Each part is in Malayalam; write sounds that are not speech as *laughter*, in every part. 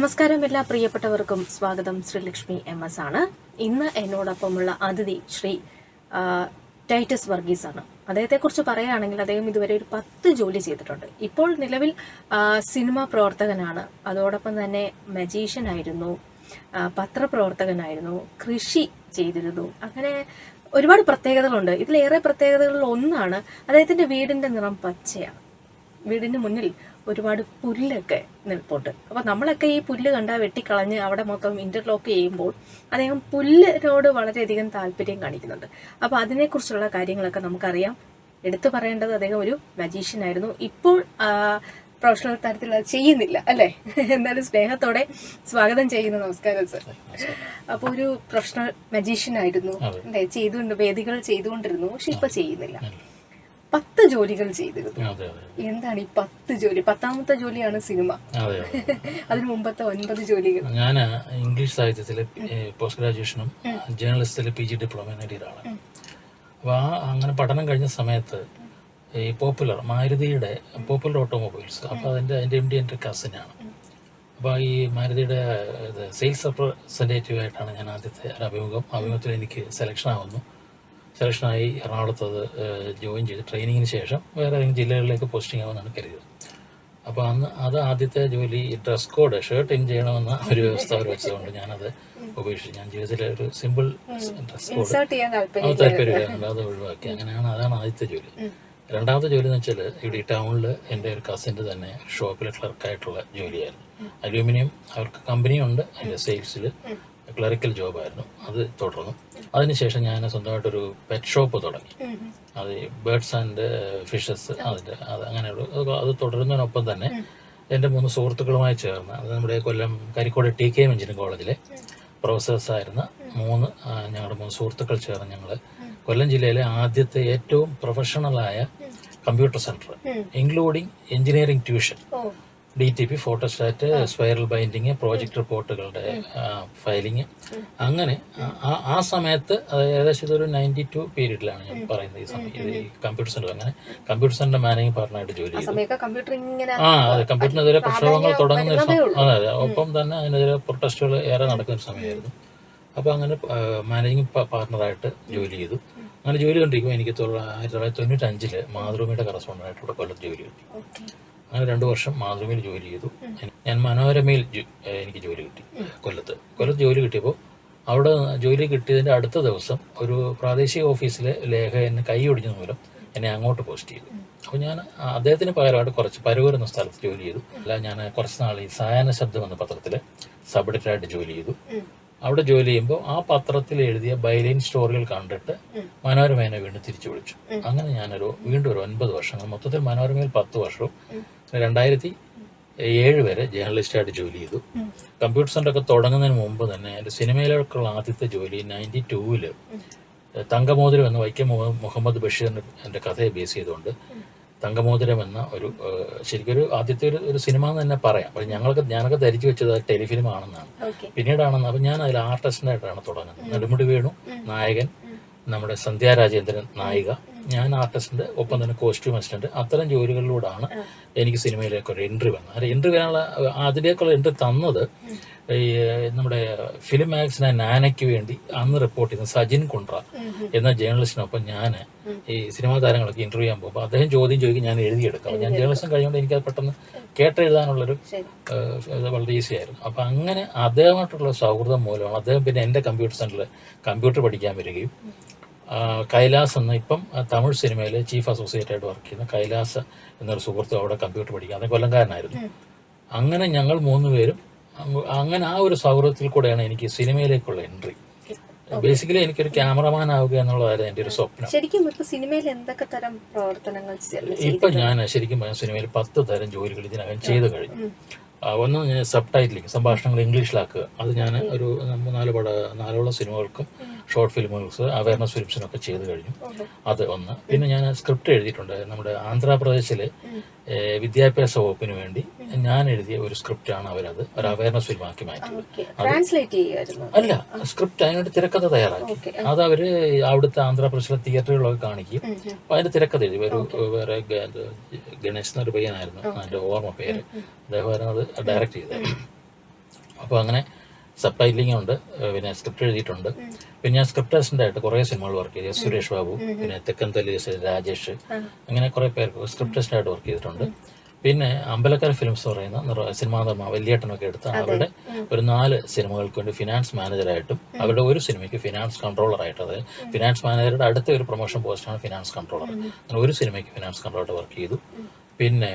നമസ്കാരം എല്ലാ പ്രിയപ്പെട്ടവർക്കും. സ്വാഗതം. ശ്രീലക്ഷ്മി എം എസ് ആണ്. ഇന്ന് എന്നോടൊപ്പമുള്ള അതിഥി ശ്രീ ടൈറ്റസ് വർഗീസ് ആണ്. അദ്ദേഹത്തെക്കുറിച്ച് പറയുകയാണെങ്കിൽ അദ്ദേഹം ഇതുവരെ ഒരു പത്ത് ജോലി ചെയ്തിട്ടുണ്ട്. ഇപ്പോൾ നിലവിൽ സിനിമ പ്രവർത്തകനാണ്. അതോടൊപ്പം തന്നെ മജീഷ്യൻ ആയിരുന്നു. പത്രപ്രവർത്തകനായിരുന്നു. കൃഷി ചെയ്തിരുന്നു. അങ്ങനെ ഒരുപാട് പ്രത്യേകതകളുണ്ട്. ഇതിലേറെ പ്രത്യേകതകളിൽ ഒന്നാണ് അദ്ദേഹത്തിന്റെ വീടിന്റെ നിറം പച്ചയാണ്. വീടിന് മുന്നിൽ ഒരുപാട് പുല്ലൊക്കെ നിൽപ്പുണ്ട്. അപ്പോൾ നമ്മളൊക്കെ ഈ പുല്ല് കണ്ടാൽ വെട്ടിക്കളഞ്ഞ് അവിടെ മൊത്തം ഇന്റർലോക്ക് ചെയ്യുമ്പോൾ അദ്ദേഹം പുല്ലിനോട് വളരെയധികം താല്പര്യം കാണിക്കുന്നുണ്ട്. അപ്പോൾ അതിനെക്കുറിച്ചുള്ള കാര്യങ്ങളൊക്കെ നമുക്കറിയാം. എടുത്തു പറയേണ്ടത് അദ്ദേഹം ഒരു മജീഷ്യൻ ആയിരുന്നു. ഇപ്പോൾ പ്രൊഫഷണൽ തരത്തിൽ അത് ചെയ്യുന്നില്ല അല്ലേ? എന്നാലും സ്നേഹത്തോടെ സ്വാഗതം ചെയ്യുന്നു. നമസ്കാരം സർ അപ്പോൾ ഒരു പ്രൊഫഷണൽ മജീഷ്യൻ ആയിരുന്നു. അല്ലേ? ചെയ്തുകൊണ്ട് വേദികൾ ചെയ്തുകൊണ്ടിരുന്നു. പക്ഷെ ഇപ്പൊ ചെയ്യുന്നില്ല. പത്ത് ജോലികൾ ചെയ്തിരുന്നു. എന്താണ് ഈ പത്ത് ജോലി? പത്താമത്തെ ജോലിയാണ് സിനിമ. അതെ അതെ. അതിന് മുമ്പത്തെ ഒൻപത് ജോലികൾ. ഞാൻ ഇംഗ്ലീഷ് സാഹിത്യത്തിൽ പോസ്റ്റ് ഗ്രാജുവേഷനും ജേർണലിസത്തിൽ പി ജി ഡിപ്ലോമ നേടിയ ഒരാളാണ് അപ്പോൾ ആ അങ്ങനെ പഠനം കഴിഞ്ഞ സമയത്ത് ഈ പോപ്പുലർ മാരുതിയുടെ പോപ്പുലർ ഓട്ടോമൊബൈൽസ് അപ്പോൾ അതിന്റെ അതിന്റെ എം ഡി എന്റെ കസിനാണ്. അപ്പോൾ ഈ മാരുതിയുടെ സെയിൽസ് റെപ്രസെന്റേറ്റീവ് ആയിട്ടാണ് ഞാൻ ആദ്യത്തെ ഒരു അഭിമുഖം അഭിമുഖത്തിൽ എനിക്ക് സെലക്ഷൻ ആവുന്നു. സെലക്ഷനായി എറണാകുളത്ത് അത് ജോയിൻ ചെയ്ത്. ട്രെയിനിങ്ങിന് ശേഷം വേറെ ഏതെങ്കിലും ജില്ലകളിലേക്ക് പോസ്റ്റിംഗ് ആവുമെന്നാണ് കരുതിയത്. അപ്പോൾ അന്ന് അത് ആദ്യത്തെ ജോലി ഡ്രസ് കോഡ് ഷർട്ട് ഇൻ ചെയ്യണമെന്ന ഒരു വ്യവസ്ഥ അവർ വെച്ചതുകൊണ്ട് ഞാനത് ഉപേക്ഷിച്ചു. ഞാൻ ജീവിതത്തിലെ ഒരു സിമ്പിൾ ഡ്രസ് കോഡ് അത് താല്പര്യം താല്പര്യമില്ല അത് ഒഴിവാക്കി. അങ്ങനെയാണ് അതാണ് ആദ്യത്തെ ജോലി. രണ്ടാമത്തെ ജോലി എന്ന് വെച്ചാൽ ഇവിടെ ഈ ടൗണിൽ എന്റെ ഒരു കസിന്റെ തന്നെ ഷോപ്പിലെ ക്ലർക്കായിട്ടുള്ള ജോലിയായിരുന്നു. അലൂമിനിയം അവർക്ക് കമ്പനിയുണ്ട് അതിന്റെ സെയിൽസിൽ ക്ലറിക്കൽ ജോബായിരുന്നു അത് തുടർന്നു. അതിനുശേഷം ഞാൻ സ്വന്തമായിട്ടൊരു പെറ്റ് ഷോപ്പ് തുടങ്ങി. അത് ബേർഡ്സ് ആൻഡ് ഫിഷസ് അതിന്റെ അത് അങ്ങനെയുള്ള അത് തുടരുന്നതിനൊപ്പം തന്നെ എന്റെ മൂന്ന് സുഹൃത്തുക്കളുമായി ചേർന്ന് അത് നമ്മുടെ Kollam Karikode T K M engineering കോളേജിലെ പ്രൊഫസേഴ്സായിരുന്ന മൂന്ന് ഞങ്ങളുടെ മൂന്ന് സുഹൃത്തുക്കൾ ചേർന്ന് ഞങ്ങൾ കൊല്ലം ജില്ലയിലെ ആദ്യത്തെ ഏറ്റവും പ്രൊഫഷണലായ computer centre including engineering tuition D T P photostat spiral binding project റിപ്പോർട്ടുകളുടെ filing. അങ്ങനെ ആ- സമയത്ത് ഏകദേശം ഇതൊരു നയന്റി ടു പീരീഡിലാണ് ഞാൻ പറയുന്നത് ഈ സമയത്ത് ഈ കമ്പ്യൂട്ടർ സെന്റർ അങ്ങനെ. കമ്പ്യൂട്ടർ സെന്റർ മാനേജിംഗ് പാർട്ണറായിട്ട് ജോലി ചെയ്തു. ആ അതെ. കമ്പ്യൂട്ടറിനെതിരെ പ്രക്ഷോഭങ്ങൾ തുടങ്ങുന്ന ഒരു സമയം. അതെ അതെ. ഒപ്പം തന്നെ അതിനെതിരെ പ്രൊട്ടസ്റ്റുകൾ ഏറെ നടക്കുന്ന സമയമായിരുന്നു. അപ്പോൾ അങ്ങനെ മാനേജിംഗ് പാർട്ണറായിട്ട് ജോലി ചെയ്തു. അങ്ങനെ ജോലി കണ്ടിരിക്കുമ്പോൾ എനിക്ക് ആയിരത്തി തൊള്ളായിരത്തി തൊണ്ണൂറ്റഞ്ചിൽ മാതൃഭൂമിയുടെ കറസ്പോണ്ടായിട്ട് ഇവിടെ കൊല്ലത്ത് ജോലി കിട്ടി. അങ്ങനെ രണ്ട് വർഷം മാതൃമയിൽ ജോലി ചെയ്തു. ഞാൻ മനോരമയിൽ എനിക്ക് ജോലി കിട്ടി കൊല്ലത്ത്. കൊല്ലത്ത് ജോലി കിട്ടിയപ്പോൾ അവിടെ ജോലി കിട്ടിയതിന്റെ അടുത്ത ദിവസം ഒരു പ്രാദേശിക ഓഫീസിലെ ലേഖകന് കൈ ഒടിഞ്ഞ മൂലം എന്നെ അങ്ങോട്ട് പോസ്റ്റ് ചെയ്തു. അപ്പോൾ ഞാൻ അദ്ദേഹത്തിന് പകരമായിട്ട് കുറച്ച് പരവൂർ എന്ന സ്ഥലത്ത് ജോലി ചെയ്തു. അല്ല ഞാൻ കുറച്ച് നാൾ ഈ സായാഹ്ന ശബ്ദം എന്ന പത്രത്തിൽ സബ് എഡിറ്ററായിട്ട് ജോലി ചെയ്തു. അവിടെ ജോലി ചെയ്യുമ്പോൾ ആ പത്രത്തിൽ എഴുതിയ ബൈലൈൻ സ്റ്റോറികൾ കണ്ടിട്ട് മനോരമേനെ വീണ്ടും തിരിച്ചു വിളിച്ചു. അങ്ങനെ ഞാനൊരു വീണ്ടും ഒരു ഒൻപത് വർഷങ്ങൾ മൊത്തത്തിൽ മനോരമയിൽ പത്ത് വർഷവും രണ്ടായിരത്തി ഏഴ് വരെ ജേർണലിസ്റ്റായിട്ട് ജോലി ചെയ്തു. കമ്പ്യൂട്ടർ സെന്ററൊക്കെ തുടങ്ങുന്നതിന് മുമ്പ് തന്നെ എന്റെ സിനിമയിലേക്കുള്ള ആദ്യത്തെ ജോലി നയന്റി ടൂവിൽ തങ്കമോതിരം എന്ന് വൈക്കം മുഹമ്മദ് ബഷീറിന്റെ എന്റെ കഥയെ ബേസ് ചെയ്തുകൊണ്ട് തങ്കമോതിരം എന്ന ഒരു ശരിക്കൊരു ശരിക്കും ഒരു ആദ്യത്തെ ഒരു ഒരു സിനിമ എന്ന് തന്നെ പറയാം. പക്ഷെ ഞങ്ങളൊക്കെ ഞാനൊക്കെ ധരിച്ചു വെച്ചത് ടെലിഫിലിം ആണെന്നാണ് പിന്നീടാണെന്ന് അപ്പം ഞാൻ അതിൽ ആർട്ടിസ്റ്റിനായിട്ടാണ് തുടങ്ങുന്നത്. നെടുമുടി വേണു നായകൻ നമ്മുടെ സന്ധ്യ രാജേന്ദ്രൻ നായിക. ഞാൻ ആർട്ടിസ്റ്റിന്റെ ഒപ്പം തന്നെ കോസ്റ്റ്യൂം അസിസ്റ്റന്റ് അത്തരം ജോലികളിലൂടെയാണ് എനിക്ക് സിനിമയിലേക്ക് ഒരു എൻട്രി വന്നത്. അത് എൻട്രി വരാനുള്ള അതിലേക്കുള്ള എൻട്രി തന്നത് ഈ നമ്മുടെ ഫിലിം മാഗസിനെ നാനയ്ക്ക് വേണ്ടി അന്ന് റിപ്പോർട്ട് ചെയ്യുന്ന സജിൻ കുണ്ട്ര എന്ന ജേർണലിസ്റ്റിനൊപ്പം ഞാൻ ഈ സിനിമാ താരങ്ങളൊക്കെ ഇന്റർവ്യൂ ചെയ്യാൻ പോകുമ്പോൾ അദ്ദേഹം ചോദ്യം ചോദിക്കും ഞാൻ എഴുതിയെടുക്കാം? ഞാൻ ജേർണലിസം കഴിഞ്ഞുകൊണ്ട് എനിക്കത് പെട്ടെന്ന് കേട്ടെഴുതാനുള്ളൊരു വളരെ ഈസി ആയിരുന്നു. അപ്പം അങ്ങനെ അദ്ദേഹമായിട്ടുള്ള സൗഹൃദം മൂലമാണ് അദ്ദേഹം പിന്നെ എന്റെ കമ്പ്യൂട്ടർ സെന്ററിൽ കമ്പ്യൂട്ടർ പഠിക്കാൻ വരികയും കൈലാസ് എന്ന ഇപ്പം തമിഴ് സിനിമയിൽ ചീഫ് അസോസിയേറ്റ് ആയിട്ട് വർക്ക് ചെയ്യുന്ന കൈലാസ് എന്നൊരു സുഹൃത്ത് അവിടെ കമ്പ്യൂട്ടർ പഠിക്കുക അത് കൊല്ലംകാരനായിരുന്നു. അങ്ങനെ ഞങ്ങൾ മൂന്ന് പേരും അങ്ങനെ ആ ഒരു സൗഹൃദത്തിൽ കൂടെയാണ് എനിക്ക് സിനിമയിലേക്കുള്ള എൻട്രി ബേസിക്കലി എനിക്കൊരു ക്യാമറമാൻ ആവുക എന്നുള്ളതായിരുന്നു എന്റെ ഒരു സ്വപ്നം. ശരിക്കും സിനിമയിൽ എന്തൊക്കെ തരം പ്രവർത്തനങ്ങൾ? ഇപ്പൊ ഞാൻ ശരിക്കും സിനിമയിൽ പത്ത് തരം ജോലികൾ ഇതിനകം ചെയ്തു കഴിഞ്ഞു. ഒന്ന് സബ് ടൈറ്റിലിംഗ് സംഭാഷണങ്ങൾ ഇംഗ്ലീഷിലാക്കുക അത് ഞാൻ ഒരു നാല് പട നാലോളം സിനിമകൾക്കും ഷോർട്ട് ഫിലിമുകൾക്ക് അവയർനെസ് ഫിലിംസിനൊക്കെ ചെയ്തു കഴിഞ്ഞു. അത് ഒന്ന്. പിന്നെ ഞാൻ സ്ക്രിപ്റ്റ് എഴുതിയിട്ടുണ്ട്. നമ്മുടെ ആന്ധ്രാപ്രദേശിലെ വിദ്യാഭ്യാസ വകുപ്പിന് വേണ്ടി ഞാൻ എഴുതിയ ഒരു സ്ക്രിപ്റ്റ് ആണ് അവരത്. ഒരു അവയർനെസ് ഫിലിമാക്കി മാറ്റിയത്. അല്ല സ്ക്രിപ്റ്റ് അതിനായിട്ട് തിരക്കഥ തയ്യാറാക്കി. അത് അവർ അവിടുത്തെ ആന്ധ്രാപ്രദേശിലെ തിയേറ്ററുകളൊക്കെ കാണിക്കും. അപ്പൊ അതിന്റെ തിരക്കഥ എഴുതി. ഒരു വേറെ ഗണേശ് എന്നൊരു പയ്യനായിരുന്നു. അതിന്റെ ഓർമ്മ പേര്. അദ്ദേഹമായിരുന്നു അത് ഡയറക്റ്റ് ചെയ്തത്. അപ്പോൾ അങ്ങനെ സബ് ടൈറ്റിലിംഗ് ഉണ്ട് പിന്നെ സ്ക്രിപ്റ്റ് എഴുതിയിട്ടുണ്ട്. പിന്നെ ഞാൻ സ്ക്രിപ്റ്റ് അസിസ്റ്റന്റ് ആയിട്ട് കുറേ സിനിമകൾ വർക്ക് ചെയ്തു. സുരേഷ് ബാബു പിന്നെ തെക്കൻ തലീസ് രാജേഷ് അങ്ങനെ കുറേ പേർക്ക് സ്ക്രിപ്റ്റ് അസിസ്റ്റന്റ് ആയിട്ട് വർക്ക് ചെയ്തിട്ടുണ്ട്. പിന്നെ അമ്പലക്കര ഫിലിംസ് എന്ന് പറയുന്ന സിനിമാ നിർമ്മാണം വലിയേട്ടനൊക്കെ എടുത്ത അവരുടെ ഒരു നാല് സിനിമകൾക്ക് വേണ്ടി ഫിനാൻസ് മാനേജറായിട്ടും അവരുടെ ഒരു സിനിമയ്ക്ക് ഫിനാൻസ് കൺട്രോളറായിട്ട് അതായത് ഫിനാൻസ് മാനേജറുടെ അടുത്ത ഒരു പ്രൊമോഷൻ പോസ്റ്റാണ് ഫിനാൻസ് കൺട്രോളർ. അങ്ങനെ ഒരു സിനിമയ്ക്ക് ഫിനാൻസ് കൺട്രോളായിട്ട് വർക്ക് ചെയ്തു. പിന്നെ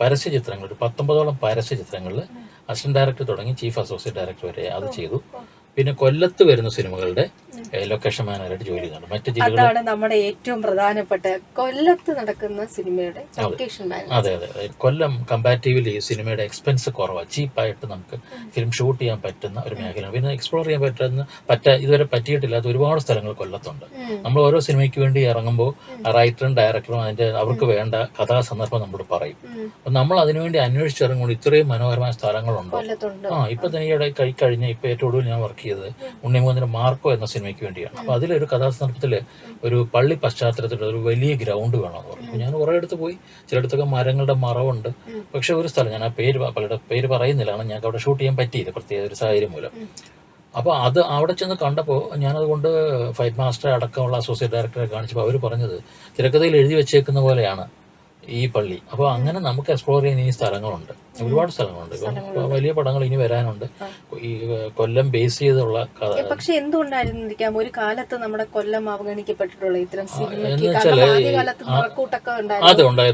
പരസ്യ ചിത്രങ്ങൾ ഒരു പത്തൊമ്പതോളം പരസ്യ ചിത്രങ്ങളിൽ അസിസ്റ്റന്റ് ഡയറക്ടർ തുടങ്ങി ചീഫ് അസോസിയേറ്റ് ഡയറക്ടർ വരെ അത് ചെയ്തു. പിന്നെ കൊല്ലത്ത് വരുന്ന സിനിമകളുടെ ലൊക്കേഷൻ മാനേജറായിട്ട് ജോലി ചെയ്യുന്നുണ്ട്. മറ്റ് ജില്ലകളിൽ അതാണ് നമ്മുടെ ഏറ്റവും പ്രധാനപ്പെട്ട കൊല്ലത്ത് നടക്കുന്ന സിനിമയുടെ ലൊക്കേഷൻ മാനേജർ. അതെ അതെ. കൊല്ലം കമ്പാരിറ്റീവ്ലി സിനിമയുടെ എക്സ്പെൻസ് കുറവാണ് ചീപ്പായിട്ട് നമുക്ക് ഫിലിം ഷൂട്ട് ചെയ്യാൻ പറ്റുന്ന ഒരു മേഖല പിന്നെ എക്സ്പ്ലോർ ചെയ്യാൻ പറ്റുന്ന പറ്റ ഇതുവരെ പറ്റിയിട്ടില്ലാത്ത ഒരുപാട് സ്ഥലങ്ങൾ കൊല്ലത്തുണ്ട്. നമ്മൾ ഓരോ സിനിമയ്ക്ക് വേണ്ടി ഇറങ്ങുമ്പോൾ റൈറ്ററും ഡയറക്ടറും അതിന്റെ അവർക്ക് വേണ്ട കഥാസന്ദർഭം നമ്മളോട് പറയും. അപ്പം നമ്മൾ അതിനുവേണ്ടി അന്വേഷിച്ചിറങ്ങുമ്പോൾ ഇത്രയും മനോഹരമായ സ്ഥലങ്ങളുണ്ടോ? ആ ഇപ്പൊ തന്നെ ഈ കഴിഞ്ഞ ഇപ്പൊ ഏറ്റവും ഒടുവിൽ ഞാൻ വർക്ക് ചെയ്തത് ഉണ്ണിമൂന്നിന് മാർക്കോ എന്ന സിനിമയ്ക്ക് വേണ്ടിയാണ്. അപ്പൊ അതിലൊരു കഥാസന്ദർഭത്തിൽ ഒരു പള്ളി പശ്ചാത്തലത്തിൽ ഒരു വലിയ ഗ്രൗണ്ട് വേണമെന്ന് പറഞ്ഞു. ഞാൻ കുറെ അടുത്ത് പോയി. ചിലയിടത്തൊക്കെ മരങ്ങളുടെ മറവുണ്ട്. പക്ഷെ ഒരു സ്ഥലം ഞാൻ ആ പേര് പലരുടെ പേര് പറയുന്നില്ല കാരണം ഞങ്ങൾക്ക് അവിടെ ഷൂട്ട് ചെയ്യാൻ പറ്റിയില്ല പ്രത്യേക ഒരു സാഹചര്യം മൂലം. അപ്പോൾ അത് അവിടെ ചെന്ന് കണ്ടപ്പോൾ ഞാനതുകൊണ്ട് ഫൈറ്റ് മാസ്റ്റർ അടക്കമുള്ള അസോസിയേറ്റ് ഡയറക്ടറെ കാണിച്ചപ്പോൾ അവർ പറഞ്ഞത് തിരക്കഥയിൽ എഴുതി വെച്ചേക്കുന്ന പോലെയാണ് ഈ പള്ളി. അപ്പോൾ അങ്ങനെ നമുക്ക് എക്സ്പ്ലോർ ചെയ്യുന്ന ഈ സ്ഥലങ്ങളുണ്ട്. ഒരുപാട് സ്ഥലങ്ങളുണ്ട്. ഇപ്പം വലിയ പടങ്ങൾ ഇനി വരാനുണ്ട്. ഈ കൊല്ലം ബേസ് ചെയ്തുള്ള പക്ഷെ എന്തുകൊണ്ടായിരുന്നിരിക്കാം? ഒരു കാലത്ത് നമ്മുടെ കൊല്ലം അവഗണിക്കപ്പെട്ടിട്ടുള്ള ഇത്തരം സിനിമയ്ക്ക്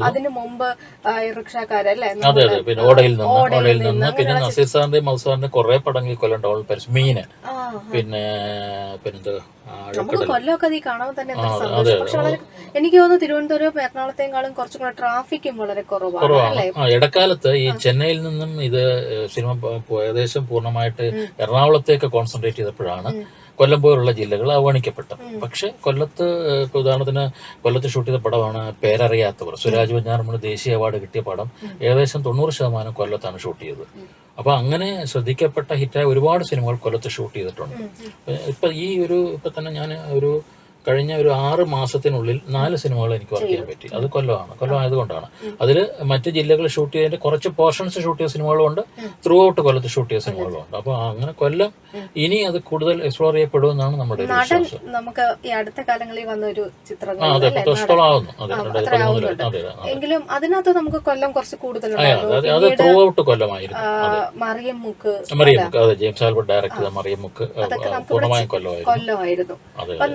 അതിനു മുമ്പ് റിക്ഷക്കാരല്ലേ അതെ അതെ. പിന്നെ ഓടയിൽ നിന്ന് ഓടയിൽ നിന്ന്. പിന്നെ നസീർ സാറിന്റെയും മൗസാറിന്റെ കുറെ പടങ്ങൾ കൊല്ലം ടൗണിൽ പരിസ് മീന് പിന്നെ പിന്നെന്താ? കൊല്ലമൊക്കെ കാണാൻ തന്നെ എനിക്ക് തോന്നുന്നു തിരുവനന്തപുരം എറണാകുളത്തെക്കാളും കുറച്ചും കൂടെ ട്രാഫിക്കും വളരെ കുറവാണ് ഇടക്കാലത്ത് ഈ ചെന്നൈയിൽ നിന്നും ഇത് സിനിമ ഏകദേശം പൂർണമായിട്ട് എറണാകുളത്തേക്ക് കോൺസെൻട്രേറ്റ് ചെയ്തപ്പോഴാണ് കൊല്ലം പോലുള്ള ജില്ലകൾ അവഗണിക്കപ്പെട്ടത്. പക്ഷെ കൊല്ലത്ത് ഉദാഹരണത്തിന് കൊല്ലത്ത് ഷൂട്ട് ചെയ്ത പടമാണ് പേരറിയാത്തവർ. സുരാജ് വഞ്ഞാറമ്മണ് ദേശീയ അവാർഡ് കിട്ടിയ പടം ഏകദേശം തൊണ്ണൂറ് ശതമാനം കൊല്ലത്താണ് ഷൂട്ട് ചെയ്തത്. അപ്പൊ അങ്ങനെ ശ്രദ്ധിക്കപ്പെട്ട ഹിറ്റായ ഒരുപാട് സിനിമകൾ കൊല്ലത്ത് ഷൂട്ട് ചെയ്തിട്ടുണ്ട്. ഇപ്പൊ ഈ ഒരു ഇപ്പൊ തന്നെ ഞാൻ ഒരു കഴിഞ്ഞ ഒരു ആറ് മാസത്തിനുള്ളിൽ നാല് സിനിമകൾ എനിക്ക് വർക്ക് ചെയ്യാൻ പറ്റി. അത് കൊല്ലമാണ്. കൊല്ലം ആയതുകൊണ്ടാണ് അതിൽ മറ്റ് ജില്ലകളിൽ ഷൂട്ട് ചെയ്തതിന്റെ കുറച്ച് പോർഷൻസ് ഷൂട്ട് ചെയ്ത സിനിമകളുണ്ട്. ത്രൂ ഔട്ട് കൊല്ലത്ത് ഷൂട്ട് ചെയ്ത സിനിമകളും ഉണ്ട് അപ്പോൾ അങ്ങനെ കൊല്ലം ഇനി അത് കൂടുതൽ എക്സ്പ്ലോർ ചെയ്യപ്പെടുമെന്നാണ് നമ്മുടെ നമുക്ക് ഈ അടുത്ത കാലങ്ങളിൽ വന്ന ഒരു ആ അതെ അല്ലേ? പത്ത് വർഷത്തോളം ആവുന്നു. അതെ പതിമൂന്നിൽ. അതെ എങ്കിലും അതിനകത്ത് നമുക്ക് കൊല്ലം കുറച്ച് കൂടുതൽ അത് ത്രൂ ഔട്ട് കൊല്ലമായിരുന്നു. മറിയം മുക്ക്. മറിയമുക്ക് അതെ ജെയിംസ് ആൽബർട്ട് ഡയറക്ട് ചെയ്ത മറിയമുക്ക് പൂർണമായും കൊല്ലമായിരുന്നു. കൊല്ലമായിരുന്നു.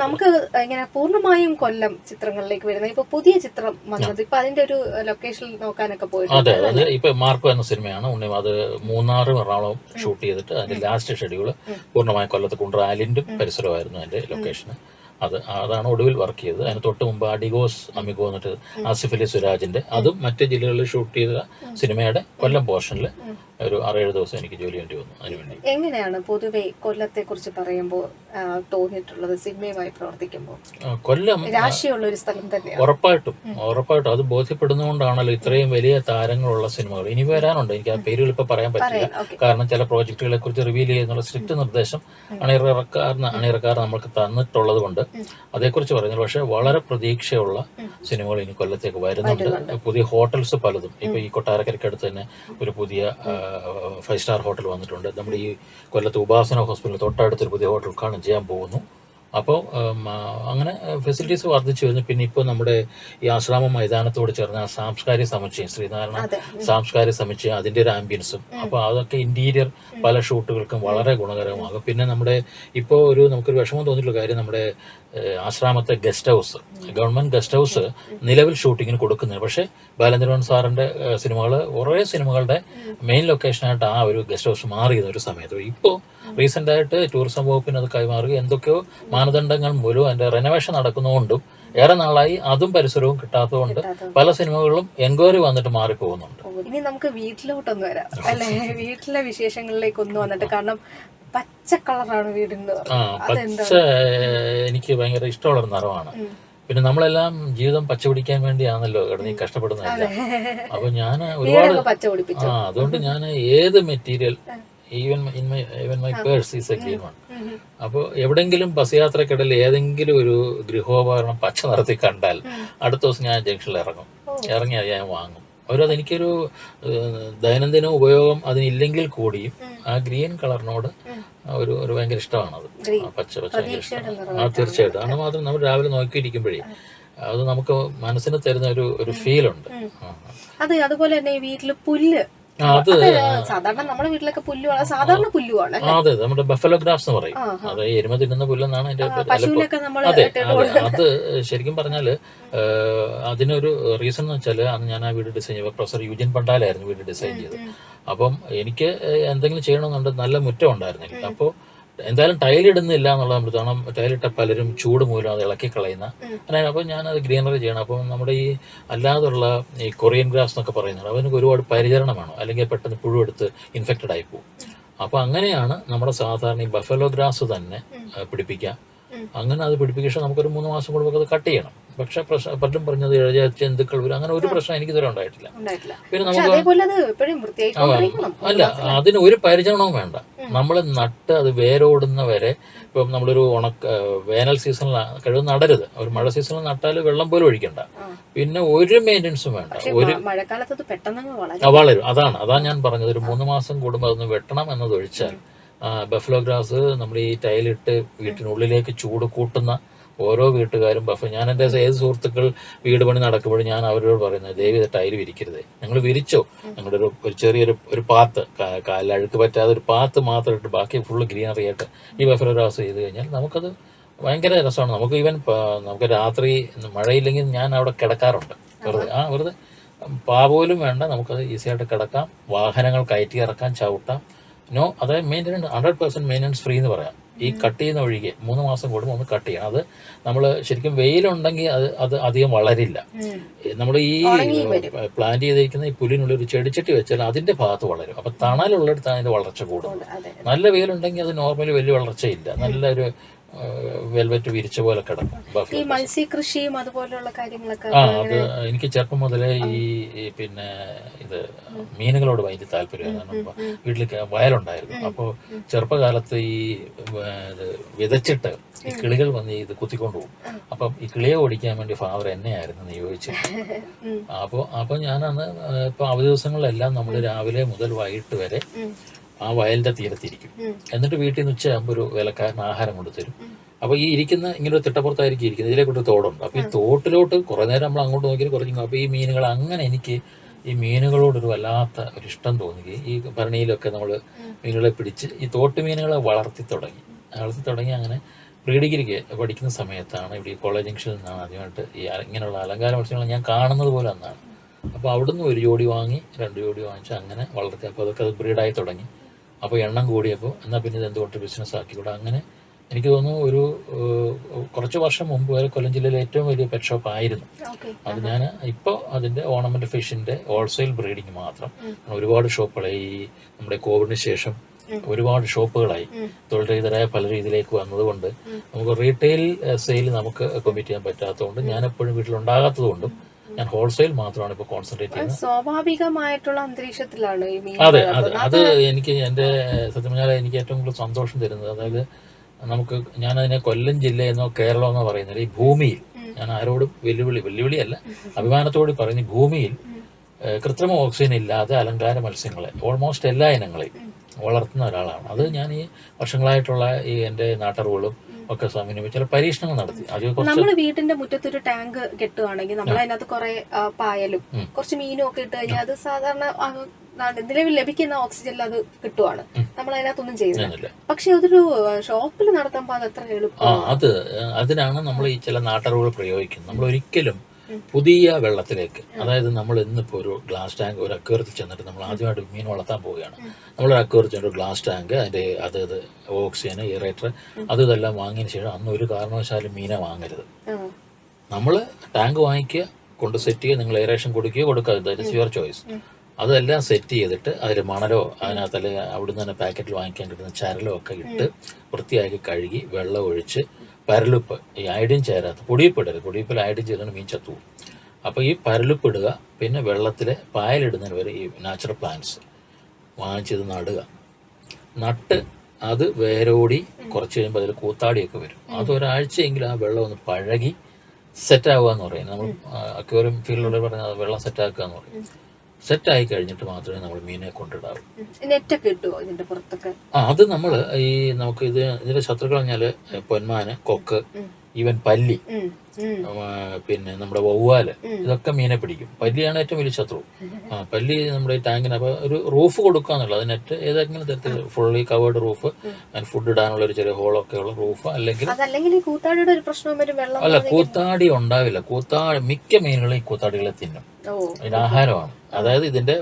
നമുക്ക് ഇങ്ങനെ പൂർണമായും കൊല്ലം ചിത്രങ്ങളിലേക്ക് വരുന്നത്. ഇപ്പൊ പുതിയ ചിത്രം വന്നത് ഇപ്പൊ അതിന്റെ ഒരു ലൊക്കേഷൻ നോക്കാനൊക്കെ പോയിട്ടുണ്ട് അതെ അത്. ഇപ്പൊ മാർക്കോ എന്ന സിനിമയാണ്. ഉണ്ണി അത് മൂന്നാറും എറണാകുളവും ഷൂട്ട് ചെയ്തിട്ട് അതിന്റെ ലാസ്റ്റ് ഷെഡ്യൂൾ പൂർണമായും കൊല്ലത്ത് കുണ്ട്രാലിൻഡും പരിസരമായിരുന്നു അതിന്റെ ലൊക്കേഷൻ അത് അതാണ് ഒടുവിൽ വർക്ക് ചെയ്തത്. അതിന് തൊട്ട് മുമ്പ് അഡിഗോസ് അമിഗോ എന്നിട്ട് ആസിഫ് അലി സുരാജിന്റെ അതും മറ്റ് ജില്ലകളിൽ ഷൂട്ട് ചെയ്ത സിനിമയുടെ കൊല്ലം പോർഷനിൽ ഒരു ആറേഴ് ദിവസം എനിക്ക് ജോലി വേണ്ടി വന്നു. അതിനുവേണ്ടി എങ്ങനെയാണ് പൊതുവെ കൊല്ലത്തെ കുറിച്ച് പറയുമ്പോൾ തോന്നിയിട്ടുള്ളത് സിനിമയുമായി പ്രവർത്തിക്കുമ്പോൾ? കൊല്ലം രാശിയുള്ള ഒരു സ്ഥലം തന്നെ ഉറപ്പായിട്ടും ഉറപ്പായിട്ടും അത് ബോധ്യപ്പെടുന്നതുകൊണ്ടാണല്ലോ ഇത്രയും വലിയ താരങ്ങളുള്ള സിനിമകൾ. ഇനി വരാനുണ്ട്. എനിക്ക് ആ പേരുകൾ ഇപ്പൊ പറയാൻ പറ്റില്ല. കാരണം ചില പ്രോജക്റ്റുകളെ കുറിച്ച് റിവീൽ ചെയ്യുന്നുള്ള സ്ട്രിക്റ്റ് നിർദ്ദേശം അണിയറക്കാർ അണിയറക്കാർ നമ്മൾക്ക് തന്നിട്ടുള്ളത് കൊണ്ട് അതേക്കുറിച്ച് പറയുന്നത് പക്ഷേ വളരെ പ്രതീക്ഷയുള്ള സിനിമകൾ ഇനി കൊല്ലത്തേക്ക് വരുന്നുണ്ട്. പുതിയ ഹോട്ടൽസ് പലതും. ഇപ്പൊ ഈ കൊട്ടാരക്കരയ്ക്ക് അടുത്ത് തന്നെ ഒരു പുതിയ ഫൈവ് സ്റ്റാർ ഹോട്ടൽ വന്നിട്ടുണ്ട്. നമ്മുടെ ഈ കൊല്ലത്ത് ഉപാസന ഹോസ്പിറ്റൽ തൊട്ടടുത്തൊരു പുതിയ ഹോട്ടൽ ഉദ്ഘാടനം ചെയ്യാൻ പോകുന്നു. അപ്പോൾ അങ്ങനെ ഫെസിലിറ്റീസ് വർദ്ധിച്ചു വരുന്നു. പിന്നെ ഇപ്പോൾ നമ്മുടെ ഈ ആശ്രാമ മൈതാനത്തോട് ചേർന്ന സാംസ്കാരിക സമുച്ചയം ശ്രീനാരായണ സാംസ്കാരിക സമുച്ചയം അതിന്റെ ഒരു ആംബിയൻസും അപ്പോൾ അതൊക്കെ ഇന്റീരിയർ പല ഷൂട്ടുകൾക്കും വളരെ ഗുണകരമാകും. പിന്നെ നമ്മുടെ ഇപ്പോൾ ഒരു നമുക്കൊരു വിഷമം തോന്നിയിട്ടുള്ള കാര്യം നമ്മുടെ ആശ്രാമത്തെ guest house. Government guest house നിലവിൽ ഷൂട്ടിങ്ങിന് കൊടുക്കുന്നത് പക്ഷേ ബാലചന്ദ്രൻ സാറിന്റെ സിനിമകൾ കുറേ സിനിമകളുടെ മെയിൻ ലൊക്കേഷനായിട്ട് ആ ഒരു ഗസ്റ്റ് ഹൗസ് മാറിയത് ഒരു സമയത്ത്. ഇപ്പോൾ റീസെന്റ് ആയിട്ട് ടൂറിസം വകുപ്പിന് അത് കൈമാറുക എന്തൊക്കെയോ മാനദണ്ഡങ്ങൾ മൂലം അതിന്റെ റെനോവേഷൻ നടക്കുന്നതുകൊണ്ടും ഏറെ നാളായി അതും പരിസരവും കിട്ടാത്തതുകൊണ്ട് പല സിനിമകളിലും എൻക്വയറി വന്നിട്ട് മാറിപ്പോകുന്നുണ്ട്. ഇനി നമുക്ക് വീട്ടിലോട്ടൊന്ന് വരാം. അല്ലെ? വീട്ടിലെ വിശേഷങ്ങളിലേക്ക് ഒന്ന് വന്നിട്ട് കാരണം പച്ച കളറാണ് വീടിന്റെ ആ പച്ച എനിക്ക് ഭയങ്കര ഇഷ്ടമുള്ള ഒരു നിറമാണ് പിന്നെ നമ്മളെല്ലാം ജീവിതം പച്ച പിടിക്കാൻ വേണ്ടിയാണല്ലോ കിടന്ന് കഷ്ടപ്പെടുന്നത് കഷ്ടപ്പെടുന്നതല്ല. അപ്പൊ ഞാൻ ഒരുപാട് ആ അതുകൊണ്ട് ഞാൻ ഏത് material even in my even my purse is a green one അപ്പോൾ എവിടെങ്കിലും ബസ് യാത്രക്കിടയിൽ ഏതെങ്കിലും ഒരു ഗൃഹോപകരണം പച്ച നിറത്തിൽ കണ്ടാൽ അടുത്ത ദിവസം ഞാൻ ജംഗ്ഷനിൽ ഇറങ്ങും. ഇറങ്ങി അത് ഞാൻ വാങ്ങും. അവരത് എനിക്കൊരു ദൈനംദിന ഉപയോഗം അതിനില്ലെങ്കിൽ കൂടിയും ആ ഗ്രീൻ കളറിനോട് ഒരു ഒരു ഭയങ്കര ഇഷ്ടമാണത്. പച്ച പച്ച ഭയങ്കര ഇഷ്ടമാണ്. ആ തീർച്ചയായിട്ടും. അത് മാത്രം നമ്മൾ രാവിലെ നോക്കിയിരിക്കുമ്പോഴേ അത് നമുക്ക് മനസ്സിന് തരുന്ന ഒരു ഒരു ഫീലുണ്ട്. അത് അതുപോലെ തന്നെ ഈ വീട്ടിൽ പുല്ല് അത് സാധാരണ നമ്മുടെ വീട്ടിലൊക്കെ പുല്ലുവാണ് സാധാരണ പുല്ലുവാണ് അതെ നമ്മുടെ ബഫലോ ഗ്രാഫ്സ് എന്ന് പറയും. അത് എരുമ തിന്നുന്ന പുല്ലെന്നാണ് അതിന്റെ അതെ അതെ ശരിക്കും പറഞ്ഞാൽ അതിനൊരു റീസൺ എന്ന് വെച്ചാൽ അന്ന് ഞാൻ ആ വീട് ഡിസൈൻ ചെയ്തത് പ്രൊഫസർ യുജിൻ പണ്ടാലായിരുന്നു വീട് ഡിസൈൻ ചെയ്തത്. അപ്പം എനിക്ക് എന്തെങ്കിലും ചെയ്യണമെന്നുണ്ട് നല്ല മുറ്റം ഉണ്ടായിരുന്നില്ല. അപ്പോൾ എന്തായാലും ടൈൽ ഇടുന്നില്ല എന്നുള്ളത് നമ്മൾ കാരണം ടൈലിട്ട പലരും ചൂട് മൂലം അത് ഇളക്കി കളയുന്ന. അങ്ങനെ അപ്പോൾ ഞാനത് ഗ്രീനറി ചെയ്യണം. അപ്പം നമ്മുടെ ഈ അല്ലാതുള്ള ഈ കൊറിയൻ ഗ്രാസ് എന്നൊക്കെ പറയുന്നത് അവനക്ക് ഒരുപാട് പരിചരണം വേണം അല്ലെങ്കിൽ പെട്ടെന്ന് പുഴുവെടുത്ത് ഇൻഫെക്റ്റഡ് ആയി പോകും അപ്പോൾ അങ്ങനെയാണ് നമ്മുടെ സാധാരണ ഈ ബഫലോ ഗ്രാസ് തന്നെ ആ, പിടിപ്പിക്കാം അങ്ങനെ അത് പിടിപ്പിക്കാൻ നമുക്കൊരു മൂന്ന് മാസം കൂടുമ്പോൾ അത് കട്ട് ചെയ്യണം. പക്ഷെ പ്രശ്നം പലരും പറഞ്ഞത് ഇഴജാതി ജന്തുക്കൾ വരും. അങ്ങനെ ഒരു പ്രശ്നം എനിക്ക് ഇതുവരെ ഉണ്ടായിട്ടില്ല. പിന്നെ നമുക്ക് അല്ല അതിന് ഒരു പരിചരണവും വേണ്ട. നമ്മൾ നട്ട് അത് വേരോടുന്ന വരെ ഇപ്പം നമ്മളൊരു ഉണക്ക വേനൽ സീസണിൽ കഴിവ് നടരുത്. ഒരു മഴ സീസണിൽ നട്ടാൽ വെള്ളം പോലും ഒഴിക്കണ്ട. പിന്നെ ഒരു മെയിന്റനൻസും വേണ്ട. ഒരു മഴക്കാലത്ത് വളരെ. അതാണ്. അതാണ് ഞാൻ പറഞ്ഞത്. ഒരു മൂന്ന് മാസം കൂടുമ്പോൾ അതൊന്ന് വെട്ടണം എന്നത് ഒഴിച്ചാൽ ബഫലോ ഗ്രാസ് നമ്മൾ ഈ ടൈലിട്ട് വീട്ടിനുള്ളിലേക്ക് ചൂട് കൂട്ടുന്ന ഓരോ വീട്ടുകാരും ബഫ ഞാൻ എന്റെ ഏത് സുഹൃത്തുക്കൾ വീട് പണി നടക്കുമ്പോഴും ഞാൻ അവരോട് പറയുന്നത് ദയവ് ടൈൽ വിരിക്കരുത്. നിങ്ങൾ വിരിച്ചോ? നിങ്ങളുടെ ഒരു ഒരു ചെറിയൊരു ഒരു പാത്ത് കാലഴുക്ക് പറ്റാതെ ഒരു പാത്ത് മാത്രം ഇട്ട് ബാക്കി ഫുള്ള് ഗ്രീനറി ആയിട്ട് ഈ ബഫലോ ഗ്രാസ് ചെയ്ത് കഴിഞ്ഞാൽ നമുക്കത് ഭയങ്കര രസമാണ്. നമുക്ക് ഈവൻ നമുക്ക് രാത്രി മഴയില്ലെങ്കിൽ ഞാൻ അവിടെ കിടക്കാറുണ്ട്. വെറുതെ ആ വെറുതെ. പാ പോലും വേണ്ട. നമുക്കത് ഈസിയായിട്ട് കിടക്കാം. വാഹനങ്ങൾ കയറ്റി ഇറക്കാൻ ചവിട്ടാം. നോ അതായത് maintenance hundred percent maintenance free എന്ന് പറയാം. ഈ കട്ട് ചെയ്യുന്ന ഒഴികെ മൂന്ന് മാസം കൂടുമ്പോൾ ഒന്ന് കട്ട് ചെയ്യണം. അത് നമ്മൾ ശരിക്കും വെയിലുണ്ടെങ്കിൽ അത് അത് അധികം വളരില്ല. നമ്മൾ ഈ പ്ലാന്റ് ചെയ്തിരിക്കുന്ന ഈ പുല്ലിനുള്ളിൽ ഒരു ചെടിച്ചട്ടി വെച്ചാൽ അതിന്റെ ഭാഗത്ത് വളരും. അപ്പൊ തണലുള്ളിടത്ത് അതിന്റെ വളർച്ച കൂടും നല്ല വെയിലുണ്ടെങ്കിൽ അത് നോർമലി വലിയ വളർച്ചയില്ല. നല്ലൊരു വെൽവെറ്റ് വിരിച്ച പോലെ കിടക്കും ഈ മത്സ്യകൃഷിയും അതുപോലെയുള്ള കാര്യങ്ങളൊക്കെ ആ അത് എനിക്ക് ചെറുപ്പം മുതലേ ഈ പിന്നെ ഇത് മീനുകളോട് ഭയങ്കര താല്പര്യമായിരുന്നു വീട്ടിൽ വയലുണ്ടായിരുന്നു. അപ്പോൾ ചെറുപ്പകാലത്ത് ഈ വിതച്ചിട്ട് ഈ കിളികൾ വന്ന് ഇത് കുത്തിക്കൊണ്ടു പോകും. അപ്പം ഈ കിളിയെ ഓടിക്കാൻ വേണ്ടി ഫാവർ എന്നെയായിരുന്നു നിയോഗിച്ചത്. ഉം. അപ്പോൾ അപ്പോൾ ഞാനന്ന് ഇപ്പൊ അവധി ദിവസങ്ങളിലെല്ലാം നമ്മൾ രാവിലെ മുതൽ വൈകിട്ട് വരെ. ആ വയലിന്റെ തീരത്തിരിക്കും. എന്നിട്ട് വീട്ടിൽ നിന്ന് ഉച്ചയാകുമ്പോൾ ഒരു വിലക്കാരൻ ആഹാരം കൊണ്ടുതരും. അപ്പൊ ഈ ഇരിക്കുന്ന ഇങ്ങനെ ഒരു തിട്ടപ്പുറത്തായിരിക്കും ഇരിക്കുന്നത്. ഇതിലേക്ക് ഒരു തോടുണ്ട്. അപ്പൊ ഈ തോട്ടിലോട്ട് കുറെ നേരം നമ്മൾ അങ്ങോട്ട് നോക്കി കുറഞ്ഞു അപ്പൊ ഈ മീനുകൾ അങ്ങനെ എനിക്ക് ഈ മീനുകളോടൊരു വല്ലാത്ത ഒരു ഇഷ്ടം തോന്നുകയും ഈ ഭരണിയിലൊക്കെ നമ്മൾ മീനുകളെ പിടിച്ച് ഈ തോട്ട് മീനുകളെ വളർത്തി തുടങ്ങി. വളർത്തി തുടങ്ങി അങ്ങനെ പ്രീ ഡിഗ്രിക്ക് പഠിക്കുന്ന സമയത്താണ് ഇവിടെ ഈ കോളേജ് ജംഗ്ഷനിൽ നിന്നാണ് ആദ്യമായിട്ട് ഈ ഇങ്ങനെയുള്ള അലങ്കാര മത്സ്യങ്ങൾ ഞാൻ കാണുന്നത് പോലെ അന്നാണ്. അപ്പോൾ അവിടുന്ന് ഒരു ജോഡി വാങ്ങി രണ്ട് ജോഡി വാങ്ങിച്ച് അങ്ങനെ വളർത്തി. അപ്പോൾ അതൊക്കെ അത് ബ്രീഡായി തുടങ്ങി. അപ്പോൾ എണ്ണം കൂടിയപ്പോൾ എന്നാൽ പിന്നെ ഇത് എന്തുകൊണ്ട് ബിസിനസ് ആക്കിക്കൂടെ? അങ്ങനെ എനിക്ക് തോന്നുന്നു ഒരു കുറച്ച് വർഷം മുമ്പ് വരെ കൊല്ലം ജില്ലയിലെ ഏറ്റവും വലിയ പെറ്റ് ഷോപ്പ് ആയിരുന്നു. അത് ഞാൻ ഇപ്പോൾ അതിന്റെ ഓർണമെന്റ് ഫിഷിന്റെ ഹോൾസെയിൽ ബ്രീഡിങ് മാത്രം. ഒരുപാട് ഷോപ്പുകൾ ഈ നമ്മുടെ കോവിഡിന് ശേഷം ഒരുപാട് ഷോപ്പുകളായി തൊഴിൽ രഹിതരായ പല രീതിയിലേക്ക് വന്നതുകൊണ്ട് നമുക്ക് റീറ്റെയിൽ സെയിൽ നമുക്ക് കമ്മിറ്റ് ചെയ്യാൻ പറ്റാത്തതുകൊണ്ട് ഞാൻ എപ്പോഴും വീട്ടിലുണ്ടാകാത്തതുകൊണ്ടും ഞാൻ ഹോൾസെയിൽ മാത്രമാണ് ഇപ്പോൾ കോൺസെൻട്രേറ്റ് ചെയ്യുന്നത്. സ്വാഭാവികമായിട്ടുള്ള അന്തരീക്ഷത്തിലാണ് അതെ അതെ. അത് എനിക്ക് എന്റെ സത്യം പറഞ്ഞാൽ എനിക്ക് ഏറ്റവും കൂടുതൽ സന്തോഷം തരുന്നത് അതായത് നമുക്ക് ഞാൻ അതിനെ കൊല്ലം ജില്ലയെന്നോ കേരളം എന്നോ പറയുന്നില്ല. ഈ ഭൂമിയിൽ ഞാൻ ആരോടും വെല്ലുവിളി വെല്ലുവിളിയല്ല അഭിമാനത്തോട് പറഞ്ഞ് ഭൂമിയിൽ കൃത്രിമ ഓക്സിജൻ ഇല്ലാതെ അലങ്കാര മത്സ്യങ്ങളെ ഓൾമോസ്റ്റ് എല്ലാ ഇനങ്ങളെയും വളർത്തുന്ന ഒരാളാണ്. അത് ഞാൻ ഈ വർഷങ്ങളായിട്ടുള്ള ഈ എന്റെ നാട്ടറിവുകളും ഒക്കെ സമീപിച്ചു ചില പരീക്ഷണങ്ങൾ നടത്തി. നമ്മൾ വീടിന്റെ മുറ്റത്തൊരു ടാങ്ക് കെട്ടുകയാണെങ്കിൽ നമ്മൾ അതിനകത്ത് കുറെ പായലും കുറച്ച് മീനും ഒക്കെ ഇട്ട് കഴിഞ്ഞാൽ അത് സാധാരണ നിലവിൽ ലഭിക്കുന്ന ഓക്സിജനിൽ അത് കിട്ടുവാണ്. നമ്മൾ അതിനകത്തൊന്നും ചെയ്യുന്നില്ല. പക്ഷെ അതൊരു ഷോപ്പിൽ നടത്തുമ്പോൾ അത് എത്ര എളുപ്പം അത് അതിനാണ് നമ്മൾ ഈ ചില നാട്ടറിവുകൾ പ്രയോഗിക്കുന്നത്. നമ്മൾ ഒരിക്കലും പുതിയ വെള്ളത്തിലേക്ക്. അതായത് നമ്മൾ ഇന്നിപ്പോൾ ഒരു ഗ്ലാസ് ടാങ്ക് ഒരു അക്വേറിയത്തിൽ ചെന്നിട്ട് നമ്മൾ ആദ്യമായിട്ട് മീൻ വളർത്താൻ പോവുകയാണ്. നമ്മൾ അക്വേറിയത്തിൽ ഒരു ഗ്ലാസ് ടാങ്ക് അതിന്റെ അത് ഇത് ഓക്സിജൻ ഇറേറ്റർ അത് ഇതെല്ലാം വാങ്ങിയതിന് ശേഷം അന്ന് ഒരു കാരണവശാലും മീനെ വാങ്ങരുത്. നമ്മൾ ടാങ്ക് വാങ്ങിക്കുക കൊണ്ട് സെറ്റ് ചെയ്യുക നിങ്ങൾ എയറേഷൻ കൊടുക്കുകയോ കൊടുക്കുക. ദാറ്റ് ഇസ് യുവർ ചോയ്സ് അതെല്ലാം സെറ്റ് ചെയ്തിട്ട് അതിൽ മണലോ അതിനകത്ത് അല്ലെങ്കിൽ അവിടുന്ന് തന്നെ പാക്കറ്റിൽ വാങ്ങിക്കാൻ കിട്ടുന്ന ചരലോ ഒക്കെ ഇട്ട് വൃത്തിയാക്കി കഴുകി വെള്ളം ഒഴിച്ച് പരലുപ്പ് ഈ അയഡിൻ ചേരാത്ത പൊടിയപ്പെടരുത് പൊടിയപ്പിൽ അയഡിൻ ചേർന്ന് മീൻ ചത്തുപോകും അപ്പോൾ ഈ പരലുപ്പ് ഇടുക പിന്നെ വെള്ളത്തിൽ പായലിടുന്നതിന് വരെ ഈ നാച്ചുറൽ പ്ലാന്റ്സ് വാങ്ങിച്ചത് നടുക. നട്ട് അത് വേരോടി കുറച്ച് കഴിയുമ്പോൾ അതിൽ കൂത്താടിയൊക്കെ വരും. അത് ഒരാഴ്ചയെങ്കിലും ആ വെള്ളം ഒന്ന് പഴകി സെറ്റാവുക എന്ന് പറയും നമ്മൾ അക്വേറിയം ഫീൽഡിലൂടെ പറഞ്ഞാൽ വെള്ളം സെറ്റാക്കുക എന്ന് പറയും. സെറ്റ് ആയി കഴിഞ്ഞിട്ട് മാത്രമേ നമ്മൾ മീനെ കൊണ്ടിടാവൂ. നെറ്റൊക്കെ ഇതിന്റെ പുറത്തൊക്കെ? ആ അത് നമ്മൾ ഈ നമുക്ക് ഇത് ഇതിന്റെ ശത്രുക്കൾ പറഞ്ഞാൽ പൊന്മാന് കൊക്ക്. ഈവൻ പല്ലി. പിന്നെ നമ്മുടെ വവ്വാൽ ഇതൊക്കെ മീനെ പിടിക്കും. പല്ലിയാണ് ഏറ്റവും വലിയ ശത്രു. ആ പല്ലി നമ്മുടെ ഈ ടാങ്കിന് അപ്പൊ ഒരു റൂഫ് കൊടുക്കുക എന്നുള്ളത്. നെറ്റ് ഏതെങ്കിലും തരത്തിൽ ഫുള്ളി കവേർഡ് റൂഫ് അതിന് ഫുഡ് ഇടാനുള്ള ഒരു ചെറിയ ഹോളൊക്കെ ഉള്ള റൂഫ് അല്ലെങ്കിൽ അല്ല കൂത്താടി ഉണ്ടാവില്ല. കൂത്താടി മിക്ക മീനുകളും ഈ കൂത്താടികളെ തിന്നും. അതിന് ആഹാരമാണ്. അതായത് ഇതിന്റെ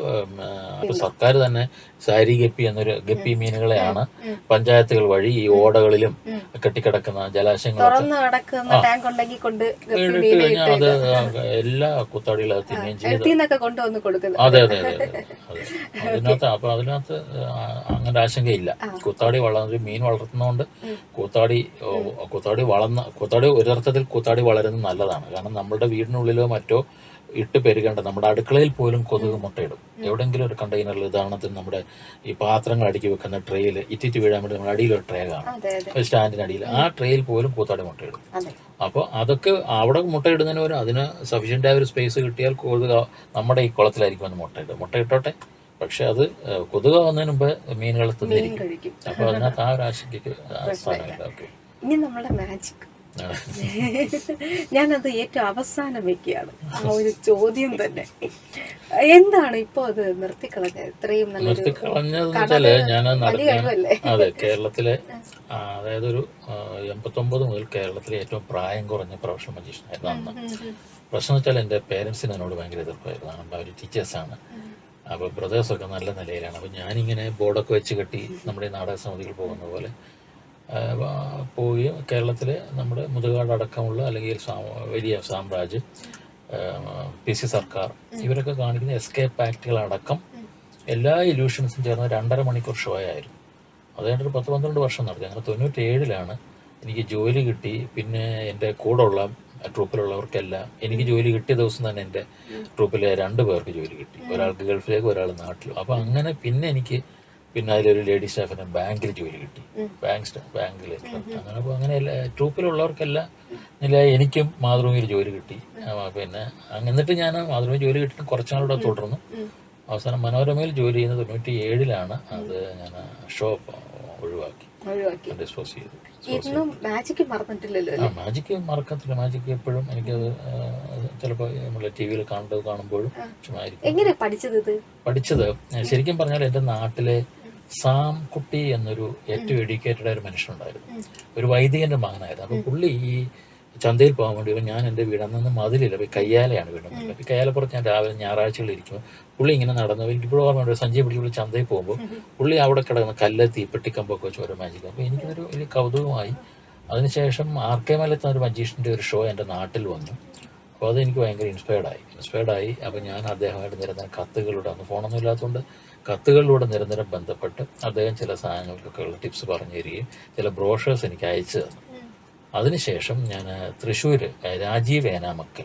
സർക്കാർ തന്നെ സാരി ഗപ്പി എന്നൊരു ഗപ്പി മീനുകളെയാണ് പഞ്ചായത്തുകൾ വഴി ഈ ഓടകളിലും കെട്ടിക്കിടക്കുന്ന ജലാശയങ്ങളൊക്കെ ഇട്ട് അത് എല്ലാ കുത്താടികളും അത് തിന്നുകയും ചെയ്ത് അതെ അതെ അതെ അതെ അതെ. അതിനകത്ത് അപ്പൊ അതിനകത്ത് അങ്ങനെ ആശങ്കയില്ല. കുത്താടി വളർന്ന മീൻ വളർത്തുന്നതുകൊണ്ട് കൂത്താടി കുത്താടി കൂത്താടി വളർന്ന കൂത്താടി ഒരർത്ഥത്തിൽ കൂത്താടി വളരുന്നത് നല്ലതാണ്. കാരണം നമ്മുടെ വീടിനുള്ളിലോ മറ്റോ ഇട്ട് പെരുകേണ്ട. നമ്മുടെ അടുക്കളയിൽ പോലും കൊതുക് മുട്ടയിടും. എവിടെങ്കിലും ഒരു കണ്ടെയ്നറിൽ ഉദാഹരണത്തിന് നമ്മുടെ ഈ പാത്രങ്ങൾ അടുക്കി വെക്കുന്ന ട്രേയിൽ ഇറ്റിറ്റ് വീഴാൻ വേണ്ടി നമ്മുടെ അടിയിൽ ഒരു ട്രേ കാണും സ്റ്റാൻഡിന് അടിയിൽ. ആ ട്രേയിൽ പോലും കൂത്താടി മുട്ടയിടും. അപ്പോൾ അതൊക്കെ അവിടെ മുട്ടയിടുന്നതിന് ഒരു അതിന് സഫീഷ്യന്റ് ആയ ഒരു സ്പേസ് കിട്ടിയാൽ കൊതുക് നമ്മുടെ ഈ കുളത്തിലായിരിക്കും അത് മുട്ടയിടും. മുട്ടയിട്ടോട്ടെ പക്ഷെ അത് കൊതുക വന്നതിന് മുമ്പ് മീനുകൾ മീൻ തിന്നിരിക്കും അപ്പോൾ അതിനകത്ത് ആ ഒരു ആശങ്കയ്ക്ക് സ്ഥാനമില്ല. ഓക്കെ ഇനി നമ്മുടെ മാജിക് *laughs* ഞാനത് ഏറ്റവും അവസാനം വെക്കുകയാണ്. ആ ഒരു ചോദ്യം തന്നെ. എന്താണ് ഇപ്പൊ അത് നിർത്തിക്കളഞ്ഞ ഇത്രയും നല്ല നിർത്തിക്കളഞ്ഞത് ഞാൻ അതെ കേരളത്തിലെ അതായത് ഒരു എൺപത്തൊമ്പത് മുതൽ കേരളത്തിലെ ഏറ്റവും പ്രായം കുറഞ്ഞ പ്രൊഫഷണൽ മജീഷ്യൻ ആയിരുന്നു അന്ന്. പ്രശ്നം വെച്ചാൽ എന്റെ പേരൻസിന് എന്നോട് ഭയങ്കര എതിർപ്പായിരുന്നു. കാരണം അവർ ടീച്ചേഴ്സാണ്. അപ്പോൾ ബ്രദേഴ്സൊക്കെ നല്ല നിലയിലാണ്. അപ്പോൾ ഞാനിങ്ങനെ ബോർഡൊക്കെ വെച്ച് കെട്ടി നമ്മുടെ നാടക സമിതികൾ പോകുന്ന പോലെ പോയി കേരളത്തിലെ നമ്മുടെ മുതുകാട് അടക്കമുള്ള അല്ലെങ്കിൽ വലിയ സാമ്രാജ്യം പി സി സർക്കാർ ഇവരൊക്കെ കാണിക്കുന്ന എസ്കേപ്പ് ആക്ടുകളടക്കം എല്ലാ ഇല്യൂഷൻസും ചേർന്ന് രണ്ടര മണിക്കൂർ ഷോ ആയിരുന്നു. അതുകൊണ്ട് ഒരു പത്ത് പന്ത്രണ്ട് വർഷം നടത്തി. അങ്ങനെ തൊണ്ണൂറ്റി ഏഴിലാണ് എനിക്ക് ജോലി കിട്ടി. പിന്നെ എന്റെ കൂടെ ഉള്ള ട്രൂപ്പിലുള്ളവർക്കെല്ലാം എനിക്ക് ജോലി കിട്ടിയ ദിവസം തന്നെ എന്റെ ട്രൂപ്പിലെ രണ്ട് പേർക്ക് ജോലി കിട്ടി. ഒരാൾക്ക് ഗൾഫിലേക്ക് ഒരാൾ നാട്ടിലും. അപ്പോൾ അങ്ങനെ പിന്നെ എനിക്ക് പിന്നെ അതിലൊരു ലേഡി സ്റ്റാഫിന് ബാങ്കിൽ ജോലി കിട്ടി. ബാങ്ക് സ്റ്റാഫ് ബാങ്കിൽ അങ്ങനെ അങ്ങനെ ട്രൂപ്പിലുള്ളവർക്കെല്ലാം നില എനിക്കും മാതൃഭൂമിയിൽ ജോലി കിട്ടി. പിന്നെ എന്നിട്ട് ഞാൻ മാതൃഭൂമി ജോലി കിട്ടിയിട്ട് കുറച്ചാളൂടെ തുടർന്നു. അവസാനം മനോരമയിൽ ജോലി ചെയ്യുന്ന തൊണ്ണൂറ്റി ഏഴിലാണ് അത് ഞാൻ ഷോ ഒഴിവാക്കി. ഡിസ്പോസ് ചെയ്തു. മാജിക് മറന്നിട്ടില്ലല്ലോ ആ മാജിക്ക് മറക്കത്തില്ല. മാജിക്ക് എപ്പോഴും എനിക്കത് ചിലപ്പോൾ നമ്മളെ ടി വിയിൽ കാണുന്നത് കാണുമ്പോഴും പഠിച്ചത് ഇത്? പഠിച്ചത് ശരിക്കും പറഞ്ഞാൽ എന്റെ നാട്ടിലെ സാം കുട്ടി എന്നൊരു ഏറ്റവും എഡ്യൂക്കേറ്റഡ് ആയ ഒരു മനുഷ്യനുണ്ടായിരുന്നു. ഒരു വൈദികന്റെ മകനായിരുന്നു. അപ്പോൾ പുള്ളി ഈ ചന്തയിൽ പോകാൻ വേണ്ടി ഞാൻ എന്റെ വീട് അന്ന് മതിലില്ല. പോയി കയ്യാലയാണ് വീട് അപ്പോൾ കയ്യാലപ്പുറത്ത് ഞാൻ രാവിലെ ഞായറാഴ്ചകൾ ഇരിക്കുമ്പോൾ പുള്ളി ഇങ്ങനെ നടന്നു ഓർമ്മ ഓർമ്മയുണ്ട്. സഞ്ജയ് പിടിച്ച് പുള്ളി ചന്തയിൽ പോകുമ്പോൾ പുള്ളി അവിടെ കിടക്കുന്ന കല്ല് തീപ്പെട്ടിക്കമ്പൊക്കെ വെച്ച് ഓരോ മാജിക് അപ്പോൾ എനിക്കൊരു വലിയ കൗതുകമായി. അതിനുശേഷം ആർ കെ മലത്ത് ഒരു മജീഷ്യന്റെ ഒരു ഷോ എന്റെ നാട്ടിൽ വന്നു. അപ്പോൾ അത് എനിക്ക് ഭയങ്കര ഇൻസ്പയർഡായി ഇൻസ്പയർഡായി അപ്പൊ ഞാൻ അദ്ദേഹമായിട്ട് നിരന്തരം കത്തുകളുടെ അന്ന് ഫോണൊന്നും ഇല്ലാത്തതുകൊണ്ട് കത്തുകളിലൂടെ നിരന്തരം ബന്ധപ്പെട്ട് അദ്ദേഹം ചില സാധനങ്ങൾക്കൊക്കെ ഉള്ള ടിപ്സ് പറഞ്ഞു തരികയും ചില ബ്രോഷേഴ്സ് എനിക്ക് അയച്ചു തന്നു. അതിനുശേഷം ഞാൻ തൃശ്ശൂർ രാജീവ് ഏനാമക്കൽ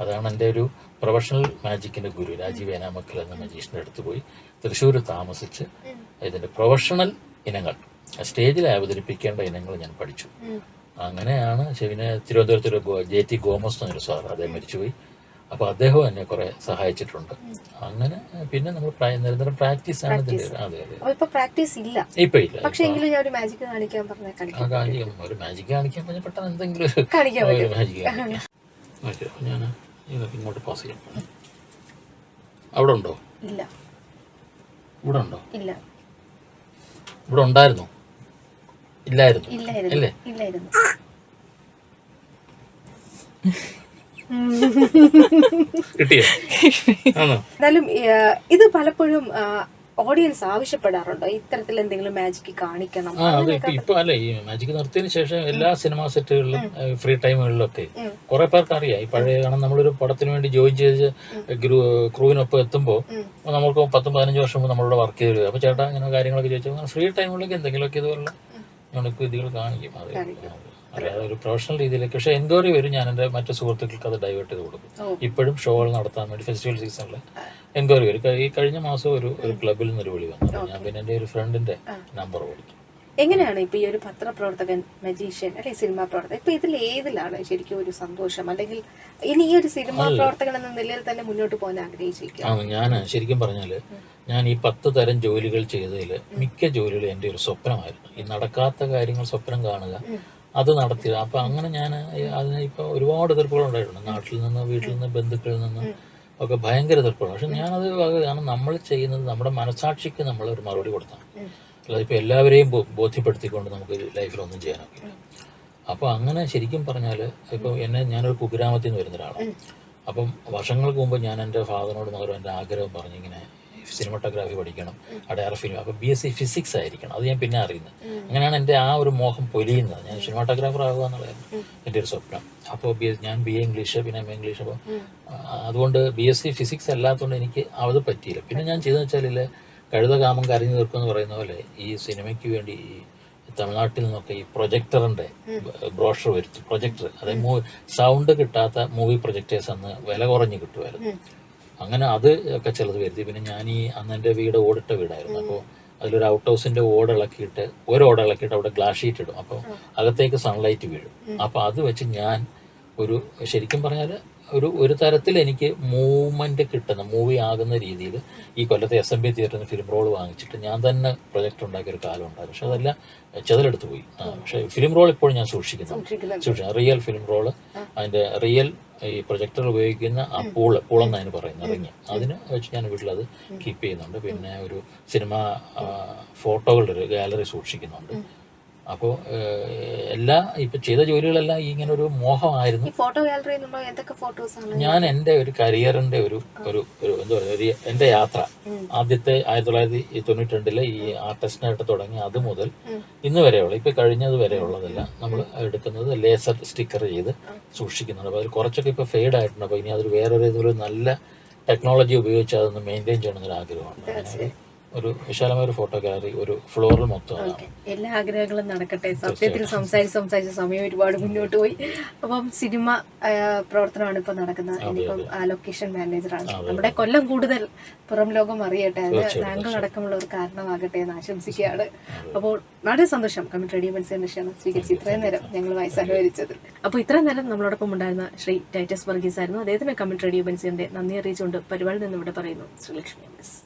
അതാണ് എന്റെ ഒരു പ്രൊഫഷണൽ മാജിക്കിന്റെ ഗുരു രാജീവ് ഏനാമക്കൽ എന്ന മജീഷ്യന്റെ അടുത്ത് പോയി തൃശ്ശൂർ താമസിച്ച് ഇതിന്റെ പ്രൊഫഷണൽ ഇനങ്ങൾ സ്റ്റേജിൽ അവതരിപ്പിക്കേണ്ട ഇനങ്ങൾ ഞാൻ പഠിച്ചു. അങ്ങനെയാണ് ശിവനെ തിരുവനന്തപുരത്തൊരു ഗോ- ജെ ടി ഗോമസ് എന്നൊരു സാർ അദ്ദേഹം മരിച്ചുപോയി. അപ്പോൾ അദ്ദേഹം എന്നെ കുറെ സഹായിച്ചിട്ടുണ്ട്. അങ്ങനെ പിന്നെ നമ്മൾ നിരന്തരം പ്രാക്ടീസ് ആണ് ഇതിന്റെ അതെ അതെ. പ്രാക്ടീസ് ഇല്ല. ഇപ്പൊ ഇല്ല പക്ഷേ എങ്കിലും ഞാൻ ഒരു മാജിക് കാണിക്കാൻ പറഞ്ഞ ആ കാണിക്കാം. ഒരു മാജിക് കാണിക്കാൻ പറഞ്ഞാൽ പെട്ടെന്ന് എന്തെങ്കിലും ഒരു മാജിക് ഓക്കെ അപ്പോൾ ഞാൻ ഇതൊക്കെ ഇങ്ങോട്ട് പാസ് ചെയ്യാം. അവിടെ ഉണ്ടോ? ഇല്ല. ഇവിടെ ഉണ്ടോ? ഇല്ല. ഇവിടെ ഉണ്ടായിരുന്നു? ഇല്ലായിരുന്നു. ഇല്ലായിരുന്നു. അല്ലേ? ഇല്ലായിരുന്നു. *laughs* കിട്ടിയോ? എന്തായാലും ഇത് പലപ്പോഴും ഓഡിയൻസ് ആവശ്യപ്പെടാറുണ്ടോ. ഇത്തരത്തിൽ എന്തെങ്കിലും മാജിക് കാണിക്കണം. ആ അത് ഇപ്പൊ ഇപ്പൊ അല്ലേ ഈ മാജിക് നിർത്തിയതിനു ശേഷം എല്ലാ സിനിമാ സെറ്റുകളിലും ഫ്രീ ടൈമുകളിലൊക്കെ കുറെ പേർക്ക് അറിയാം. ഈ പഴയ കാരണം നമ്മളൊരു പടത്തിന് വേണ്ടി ജോയിൻ ചെയ്ത് ക്രൂവിനൊപ്പം എത്തുമ്പോൾ നമുക്ക് പത്തും പതിനഞ്ച് വർഷം മുമ്പ് നമ്മളോട് വർക്ക് ചെയ്ത്. അപ്പൊ ചേട്ടാ ഇങ്ങനെ കാര്യങ്ങളൊക്കെ ചോദിച്ചാൽ ഫ്രീ ടൈമുകളിലേക്ക് എന്തെങ്കിലുമൊക്കെ ഇതുപോലുള്ള വിദ്യകൾ കാണിക്കും. അതെ അല്ലാതെ ഒരു പ്രൊഫഷണൽ രീതിയിലേക്ക്. പക്ഷേ എൻക്വയറി വരും. ഞാൻ എന്റെ മറ്റു സുഹൃത്തുക്കൾക്ക് അത് ഡൈവേർട്ട് ചെയ്ത് കൊടുക്കും. ഇപ്പോഴും ഷോകൾ നടത്താൻ വേണ്ടി ഫെസ്റ്റിവൽ സീസണിൽ എൻക്വയറി വരും. ഈ കഴിഞ്ഞ മാസം ഒരു ഒരു ക്ലബിൽ നിന്നൊരു വിളി വന്നു. ഞാൻ പിന്നെ എന്റെ ഒരു ഫ്രണ്ടിന്റെ നമ്പർ കൊടുത്തു എങ്ങനെയാണ് ഇപ്പൊ ഈ ഒരു പത്രപ്രവർത്തകൻ മജീഷ്യൻ അല്ലെ സിനിമാ പ്രവർത്തകൻ? ഇപ്പൊ ഇതിൽ ഏതിലാണ് ശരിക്കും ഒരു സന്തോഷം? അല്ലെങ്കിൽ ഇനി ഈ ഒരു സിനിമാ പ്രവർത്തകൻ എന്ന നിലയിൽ തന്നെ മുന്നോട്ട് പോകാൻ ആഗ്രഹിച്ചിരിക്കുക ആ ഞാൻ ശരിക്കും പറഞ്ഞാൽ ഞാൻ ഈ പത്ത് തരം ജോലികൾ ചെയ്തതിൽ മിക്ക ജോലികളും എന്റെ ഒരു സ്വപ്നമായിരുന്നു. ഈ നടക്കാത്ത കാര്യങ്ങൾ സ്വപ്നം കാണുക അത് നടത്തിയത്. അപ്പൊ അങ്ങനെ ഞാൻ അതിന് ഇപ്പൊ ഒരുപാട് എതിർപ്പുകൾ ഉണ്ടായിട്ടുണ്ട്. നാട്ടിൽ നിന്ന് വീട്ടിൽ നിന്ന് ബന്ധുക്കളിൽ നിന്ന് ഒക്കെ ഭയങ്കര എതിർപ്പുകൾ. പക്ഷെ ഞാനത് കാരണം നമ്മൾ ചെയ്യുന്നത് നമ്മുടെ മനസാക്ഷിക്ക് നമ്മൾ ഒരു മറുപടി കൊടുത്താണ് അല്ലാതെ ഇപ്പൊ എല്ലാവരെയും ബോധ്യപ്പെടുത്തിക്കൊണ്ട് നമുക്ക് ലൈഫിൽ ഒന്നും ചെയ്യാനൊക്കില്ല അപ്പോൾ അങ്ങനെ ശരിക്കും പറഞ്ഞാൽ ഇപ്പൊ എന്നെ ഞാനൊരു കുഗ്രാമത്തിൽ നിന്ന് വരുന്ന ഒരാളാണ്. അപ്പം വർഷങ്ങൾക്ക് മുമ്പ് ഞാൻ എന്റെ ഫാദറിനോട് മകരം എന്റെ ആഗ്രഹം പറഞ്ഞു ഇങ്ങനെ സിനിമട്ടോഗ്രാഫി പഠിക്കണം അടയാള ഫിലിം അപ്പോൾ ബി എസ് സി ഫിസിക്സ് ആയിരിക്കണം അത് ഞാൻ പിന്നെ അറിയുന്നത്. അങ്ങനെയാണ് എന്റെ ആ ഒരു മോഹം പൊലിയുന്നത്. ഞാൻ സിനിമാട്ടോഗ്രാഫർ ആകുക എന്നുള്ളതായിരുന്നു എന്റെ ഒരു സ്വപ്നം. അപ്പോൾ ബി ഞാൻ ബി എ ഇംഗ്ലീഷ് പിന്നെ എം എ ഇംഗ്ലീഷ് അപ്പോൾ അതുകൊണ്ട് ബി എസ് സി ഫിസിക്സ് അല്ലാത്തതുകൊണ്ട് എനിക്ക് അത് പറ്റിയില്ല. പിന്നെ ഞാൻ ചെയ്തെന്ന് വെച്ചാൽ കഴുത കാമം കരഞ്ഞു തീർക്കുമെന്ന് പറയുന്ന പോലെ ഈ സിനിമയ്ക്ക് വേണ്ടി ഈ തമിഴ്നാട്ടിൽ നിന്നൊക്കെ ഈ പ്രൊജക്ടറിന്റെ ബ്രോഷർ വരുത്തി പ്രൊജക്ടർ അതായത് സൗണ്ട് കിട്ടാത്ത മൂവി പ്രൊജക്ടേഴ്സ് അന്ന് വില കുറഞ്ഞ് കിട്ടുമായിരുന്നു. അങ്ങനെ അത് ഒക്കെ ചിലത് വരുത്തി. പിന്നെ ഞാൻ ഈ അന്ന് എന്റെ വീട് ഓടിട്ട വീടായിരുന്നു. അപ്പോൾ അതിലൊരു ഔട്ട് ഹൗസിന്റെ ഓട് ഇളക്കിയിട്ട് ഒരു ഓട് ഇളക്കിയിട്ട് അവിടെ ഗ്ലാസ് ഷീറ്റ് ഇടും. അപ്പോൾ അകത്തേക്ക് സൺലൈറ്റ് വീഴും. അപ്പോൾ അത് വെച്ച് ഞാൻ ഒരു ശരിക്കും പറഞ്ഞാൽ ഒരു ഒരു തരത്തിൽ എനിക്ക് മൂവ്മെന്റ് കിട്ടുന്ന മൂവി ആകുന്ന രീതിയിൽ ഈ കൊല്ലത്തെ എസ് എം ബി തിയേറ്ററിൽ നിന്ന് ഫിലിം റോൾ വാങ്ങിച്ചിട്ട് ഞാൻ തന്നെ പ്രൊജക്ട് ഉണ്ടാക്കിയ ഒരു കാലം ഉണ്ടായിരുന്നു. പക്ഷെ അതെല്ലാം ചെതലെടുത്ത് പോയി. പക്ഷെ ഫിലിം റോൾ ഇപ്പോഴും ഞാൻ സൂക്ഷിക്കുന്നു. സൂക്ഷിക്കുന്നു. റിയൽ ഫിലിം റോൾ അതിന്റെ റിയൽ ഈ പ്രൊജക്ടർ ഉപയോഗിക്കുന്ന ആ പൂൾ പൂളെന്ന് അതിന് പറയുന്നത്. റിങ് അതിന് വെച്ച് ഞാൻ വീട്ടിലത് കീപ്പ് ചെയ്യുന്നുണ്ട്. പിന്നെ ഒരു സിനിമ ഫോട്ടോകളുടെ ഒരു ഗാലറി സൂക്ഷിക്കുന്നുണ്ട്. അപ്പോൾ എല്ലാ ഇപ്പൊ ചെയ്ത ജോലികളെല്ലാം ഈ ഇങ്ങനെ ഒരു മോഹമായിരുന്നു. ഫോട്ടോ ഗാലറി എന്തൊക്കെ ഫോട്ടോസ് ആണ്? ഞാൻ എന്റെ ഒരു കരിയറിന്റെ ഒരു ഒരു ഒരു എന്താ പറയുക ഒരു എന്റെ യാത്ര. ആദ്യത്തെ ആയിരത്തി തൊള്ളായിരത്തി തൊണ്ണൂറ്റി രണ്ടിലെ ഈ ആർട്ടിസ്റ്റിനായിട്ട് തുടങ്ങി അത് മുതൽ ഇന്ന് വരെയുള്ള ഇപ്പൊ കഴിഞ്ഞത് വരെയുള്ളതെല്ലാം നമ്മൾ എടുക്കുന്നത് ലേസർ സ്റ്റിക്കർ ചെയ്ത് സൂക്ഷിക്കുന്നുണ്ട്. അപ്പോൾ അതിൽ കുറച്ചൊക്കെ ഇപ്പൊ ഫെയ്ഡ് ആയിട്ടുണ്ട്. അപ്പോൾ ഇനി അതൊരു വേറെ ഇതൊരു നല്ല ടെക്നോളജി ഉപയോഗിച്ച് അതൊന്ന് മെയിന്റെയിൻ ചെയ്യണമെന്നൊരു ആഗ്രഹമുണ്ട് അങ്ങനെ ഒരു- വിശാലമായ ഒരു ഫോട്ടോ ഗാലറി ഒരു ഫ്ലോറിൽ മൊത്തം എല്ലാ ആഗ്രഹങ്ങളും നടക്കട്ടെ. സത്യത്തിൽ സംസാരിച്ച് സംസാരിച്ച സമയം ഒരുപാട് മുന്നോട്ട് പോയി. അപ്പം സിനിമ പ്രവർത്തനമാണ് ഇപ്പൊ നടക്കുന്നത്. ഇനിയിപ്പം ലൊക്കേഷൻ മാനേജറാണ് നമ്മുടെ കൊല്ലം കൂടുതൽ പുറം ലോകം അറിയട്ടെ. അത് താങ്കൾ അടക്കമുള്ള ഒരു കാരണമാകട്ടെ എന്ന് ആശംസിക്കുകയാണ്. അപ്പോൾ വളരെ സന്തോഷം. കമ്മിറ്റ് റേഡിയോ മത്സരം സ്വീകരിച്ച് ഇത്രയും നേരം ഞങ്ങൾ സഹകരിച്ചത് അപ്പോൾ ഇത്രയും നേരം നമ്മളോടൊപ്പം ഉണ്ടായിരുന്ന ശ്രീ ടൈറ്റസ് വർഗീസ് ആയിരുന്നു അദ്ദേഹത്തിന് കമ്മിറ്റ് റേഡിയോ ബെൻസിന്റെ നന്ദി അറിയിച്ചുകൊണ്ട് പരിപാടി നിന്ന് ഇവിടെ പറയുന്നു. ശ്രീലക്ഷ്മി എസ്.